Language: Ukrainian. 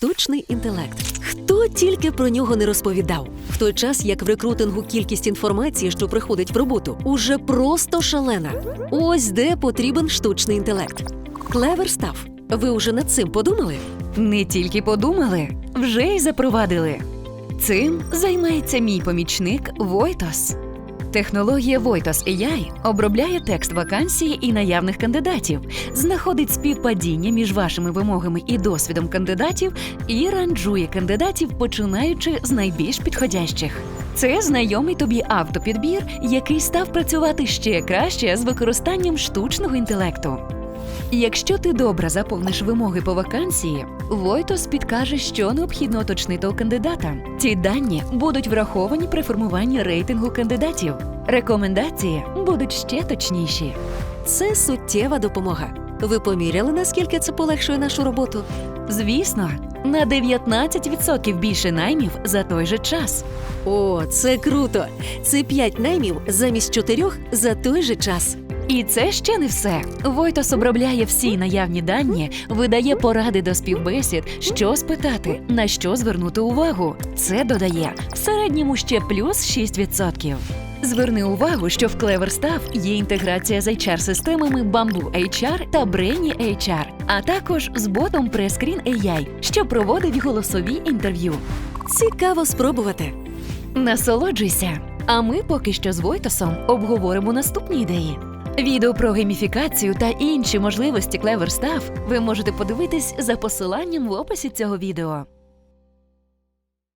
штучний інтелект. Хто тільки про нього не розповідав, в той час як в рекрутингу кількість інформації, що приходить в роботу, уже просто шалена. Ось де потрібен штучний інтелект. Клевер став. Ви уже над цим подумали? Не тільки подумали, вже й запровадили. Цим займається мій помічник Войтос. Технологія Voitos AI обробляє текст вакансії і наявних кандидатів, знаходить співпадіння між вашими вимогами і досвідом кандидатів і ранжує кандидатів, починаючи з найбільш підходящих. Це знайомий тобі автопідбір, який став працювати ще краще з використанням штучного інтелекту. Якщо ти добре заповниш вимоги по вакансії, Войтос підкаже, що необхідно уточнити у кандидата. Ці дані будуть враховані при формуванні рейтингу кандидатів. Рекомендації будуть ще точніші. Це суттєва допомога. Ви поміряли, наскільки це полегшує нашу роботу? Звісно, на 19% більше наймів за той же час. О, це круто! Це 5 наймів замість 4 за той же час. І це ще не все. Войтос обробляє всі наявні дані, видає поради до співбесід, що спитати, на що звернути увагу. Це додає в середньому ще плюс 6%. Зверни увагу, що в CleverStaff є інтеграція з HR-системами Bamboo HR та Brainy HR, а також з ботом Prescreen AI, що проводить голосові інтерв'ю. Цікаво спробувати. Насолоджуйся! А ми поки що з Войтосом обговоримо наступні ідеї. Відео про гейміфікацію та інші можливості CleverStaff ви можете подивитись за посиланням в описі цього відео.